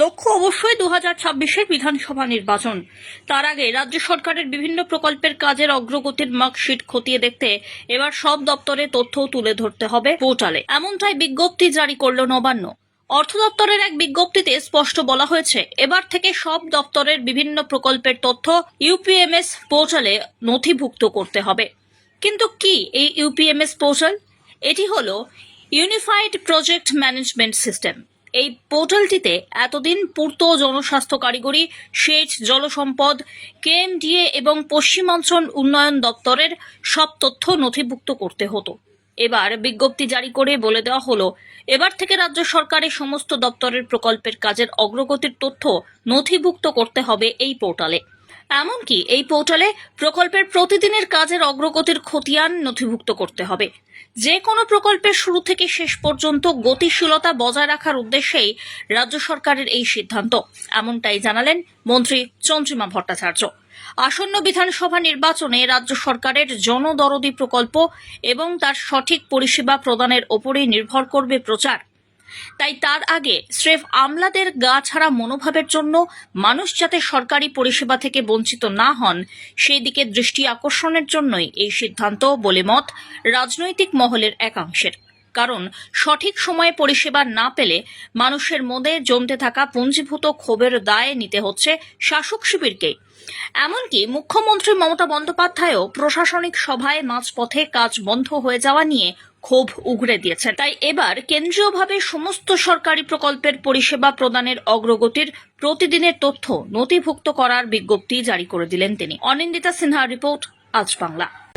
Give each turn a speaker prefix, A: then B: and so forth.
A: লক্ষ্য অবশ্যই দু হাজার ছাব্বিশের বিধানসভা নির্বাচন। তার আগে রাজ্য সরকারের বিভিন্ন প্রকল্পের কাজের অগ্রগতির মার্কশিট খতিয়ে দেখতে এবার সব দপ্তরে তথ্য তুলে ধরতে হবে পোর্টালে। এমনটাই বিজ্ঞপ্তি জারি করল নবান্ন। অর্থ দপ্তরের এক বিজ্ঞপ্তিতে স্পষ্ট বলা হয়েছে, এবার থেকে সব দপ্তরের বিভিন্ন প্রকল্পের তথ্য ইউপিএমএস পোর্টালে নথিভুক্ত করতে হবে। কিন্তু কি এই ইউপিএমএস পোর্টাল? এটি হলো ইউনিফাইড প্রজেক্ট ম্যানেজমেন্ট সিস্টেম। এই পোর্টালটিতে এতদিন পূর্ত জনস্বাস্থ্য কারিগরি, সেচ, জলসম্পদ কেএমডিএ এবং পশ্চিমাঞ্চল উন্নয়ন দপ্তরের সব তথ্য নথিভুক্ত করতে হতো। এবার বিজ্ঞপ্তি জারি করে বলে দেওয়া হলো, এবার থেকে রাজ্য সরকারের সমস্ত দপ্তরের প্রকল্পের কাজের অগ্রগতির তথ্য নথিভুক্ত করতে হবে এই পোর্টালে। এমনকি এই পোর্টালে প্রকল্পের প্রতিদিনের কাজের অগ্রগতির খতিয়ান নথিভুক্ত করতে হবে। যে কোনো প্রকল্পের শুরু থেকে শেষ পর্যন্ত গতিশীলতা বজায় রাখার উদ্দেশ্যেই রাজ্য সরকারের এই সিদ্ধান্ত। এমনটাই জানালেন মন্ত্রী চন্দ্রিমা ভট্টাচার্য। আসন্ন বিধানসভা নির্বাচনে রাজ্য সরকারের জনদরদি প্রকল্প এবং তার সঠিক পরিষেবা প্রদানের ওপরেই নির্ভর করবে প্রচার। তাই তার আগে স্রেফ আমলাদের গা ছাড়া মনোভাবের জন্য মানুষ যাতে সরকারি পরিষেবা থেকে বঞ্চিত না হন, সেই দিকে দৃষ্টি আকর্ষণের জন্যই এই সিদ্ধান্ত বলে মত রাজনৈতিক মহলের একাংশের। কারণ সঠিক সময়ে পরিষেবা না পেলে মানুষের মধ্যে জমতে থাকা পুঞ্জীভূত ক্ষোভের দায় নিতে হচ্ছে শাসক শিবিরকেই এমনকি মুখ্যমন্ত্রী মমতা বন্দ্যোপাধ্যায়ও প্রশাসনিক সভায় মাঝপথে কাজ বন্ধ হয়ে যাওয়া নিয়ে ক্ষোভ উগরে দিয়েছেন তাই এবার কেন্দ্রীয়ভাবে সমস্ত সরকারি প্রকল্পের পরিষেবা প্রদানের অগ্রগতির প্রতিদিনের তথ্য নথিভুক্ত করার বিজ্ঞপ্তি জারি করে দিলেন তিনি। অনিন্দিতা সিনহা রিপোর্ট, আজ বাংলা।